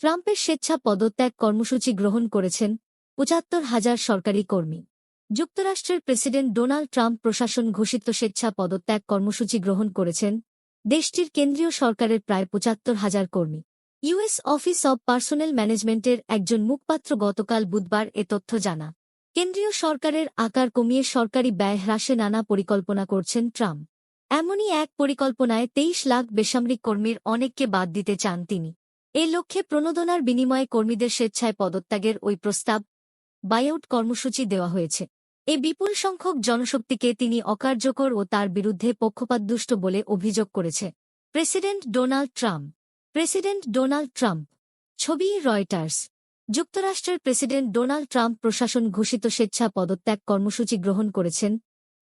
ট্রাম্পের স্বেচ্ছা পদত্যাগ কর্মসূচি গ্রহণ করেছেন পঁচাত্তর হাজার সরকারি কর্মী। যুক্তরাষ্ট্রের প্রেসিডেন্ট ডোনাল্ড ট্রাম্প প্রশাসন ঘোষিত স্বেচ্ছা পদত্যাগ কর্মসূচি গ্রহণ করেছেন দেশটির কেন্দ্রীয় সরকারের প্রায় পঁচাত্তর হাজার কর্মী। ইউএস অফিস অব পার্সোনেল ম্যানেজমেন্টের একজন মুখপাত্র গতকাল বুধবার এ তথ্য জানা কেন্দ্রীয় সরকারের আকার কমিয়ে সরকারি ব্যয় হ্রাসে নানা পরিকল্পনা করছেন ট্রাম্প। এমনই এক পরিকল্পনায় তেইশ লাখ বেসামরিক কর্মীর অনেককে বাদ দিতে চান তিনি। এ লক্ষ্যে প্রণোদনার বিনিময়ে কর্মীদের স্বেচ্ছায় পদত্যাগের ওই প্রস্তাব বায়আউট কর্মসূচি দেওয়া হয়েছে। এ বিপুল সংখ্যক জনশক্তিকে তিনি অকার্যকর ও তার বিরুদ্ধে পক্ষপাতদুষ্ট বলে অভিযোগ করেছে। President Donald Trump. President Donald Trump. ছবি রয়টার্স। যুক্তরাষ্ট্রের প্রেসিডেন্ট ডোনাল্ড ট্রাম্প প্রশাসন ঘোষিত স্বেচ্ছা পদত্যাগ কর্মসূচি গ্রহণ করেছেন।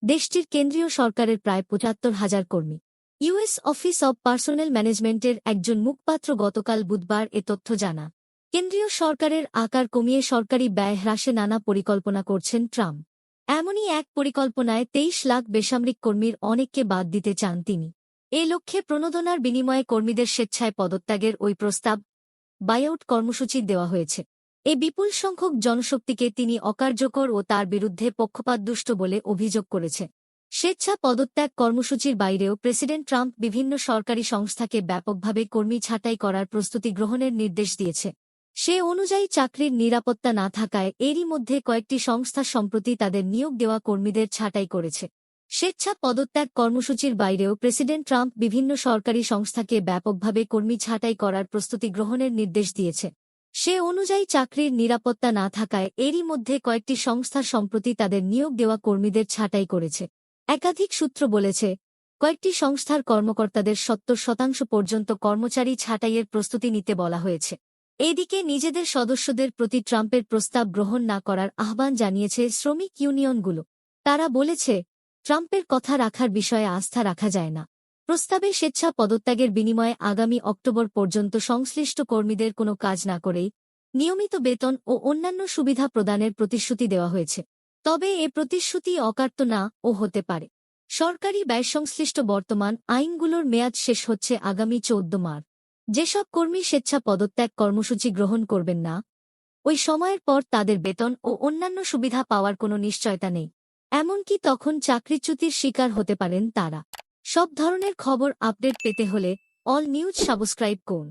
দেশটির কেন্দ্রীয় সরকারের প্রায় পঁচাত্তর হাজার কর্মী। ইউএস অফিস অব পার্সোনেল ম্যানেজমেন্টের একজন মুখপাত্র গতকাল বুধবার এ তথ্য জানা। কেন্দ্রীয় সরকারের আকার কমিয়ে সরকারি ব্যয় হ্রাসে নানা পরিকল্পনা করছেন ট্রাম্প। এমনই এক পরিকল্পনায় তেইশ লাখ বেসামরিক কর্মীর অনেককে বাদ দিতে চান তিনি। এ লক্ষ্যে প্রণোদনার বিনিময়ে কর্মীদের স্বেচ্ছায় পদত্যাগের ওই প্রস্তাব বায়আউট কর্মসূচি দেওয়া হয়েছে। এ বিপুল সংখ্যক জনশক্তিকে তিনি অকার্যকর ও তার বিরুদ্ধে পক্ষপাতদুষ্ট বলে অভিযোগ করেছে। স্বেচ্ছা পদত্যাগ কর্মসূচির বাইরেও প্রেসিডেন্ট ট্রাম্প বিভিন্ন সরকারি সংস্থাকে ব্যাপকভাবে কর্মী ছাঁটাই করার প্রস্তুতি গ্রহণের নির্দেশ দিয়েছে। সে অনুযায়ী চাকরির নিরাপত্তা না থাকায় এরই মধ্যে কয়েকটি সংস্থা সম্প্রতি তাদের নিয়োগ দেওয়া কর্মীদের ছাঁটাই করেছে। স্বেচ্ছা পদত্যাগ কর্মসূচির বাইরেও প্রেসিডেন্ট ট্রাম্প বিভিন্ন সরকারি সংস্থাকে ব্যাপকভাবে কর্মী ছাঁটাই করার প্রস্তুতি গ্রহণের নির্দেশ দিয়েছে। সে অনুযায়ী চাকরির নিরাপত্তা না থাকায় এরই মধ্যে কয়েকটি সংস্থা সম্প্রতি তাদের নিয়োগ দেওয়া কর্মীদের ছাঁটাই করেছে। একাধিক সূত্র বলেছে, কয়েকটি সংস্থার কর্মকর্তাদের সত্তর শতাংশ পর্যন্ত কর্মচারী ছাঁটাইয়ের প্রস্তুতি নিতে বলা হয়েছে। এদিকে নিজেদের সদস্যদের প্রতি ট্রাম্পের প্রস্তাব গ্রহণ না করার আহ্বান জানিয়েছে শ্রমিক ইউনিয়নগুলো। তারা বলেছে, ট্রাম্পের কথা রাখার বিষয়ে আস্থা রাখা যায় না। প্রস্তাবে স্বেচ্ছা পদত্যাগের বিনিময়ে আগামী অক্টোবর পর্যন্ত সংশ্লিষ্ট কর্মীদের কোনো কাজ না করেই নিয়মিত বেতন ও অন্যান্য সুবিধা প্রদানের প্রতিশ্রুতি দেওয়া হয়েছে। তবে এ প্রতিশ্রুতি অকার্ত না ও হতে পারে। সরকারি ব্যয়সংশ্লিষ্ট বর্তমান আইনগুলোর মেয়াদ শেষ হচ্ছে আগামী চৌদ্দ মার্চ। যেসব কর্মী স্বেচ্ছা পদত্যাগ কর্মসূচি গ্রহণ করবেন না, ওই সময়ের পর তাদের বেতন ও অন্যান্য সুবিধা পাওয়ার কোনো নিশ্চয়তা নেই। এমনকি তখন চাকরিচ্যুতির শিকার হতে পারেন তারা। সব ধরনের খবর আপডেট পেতে হলে অল নিউজ সাবস্ক্রাইব করুন।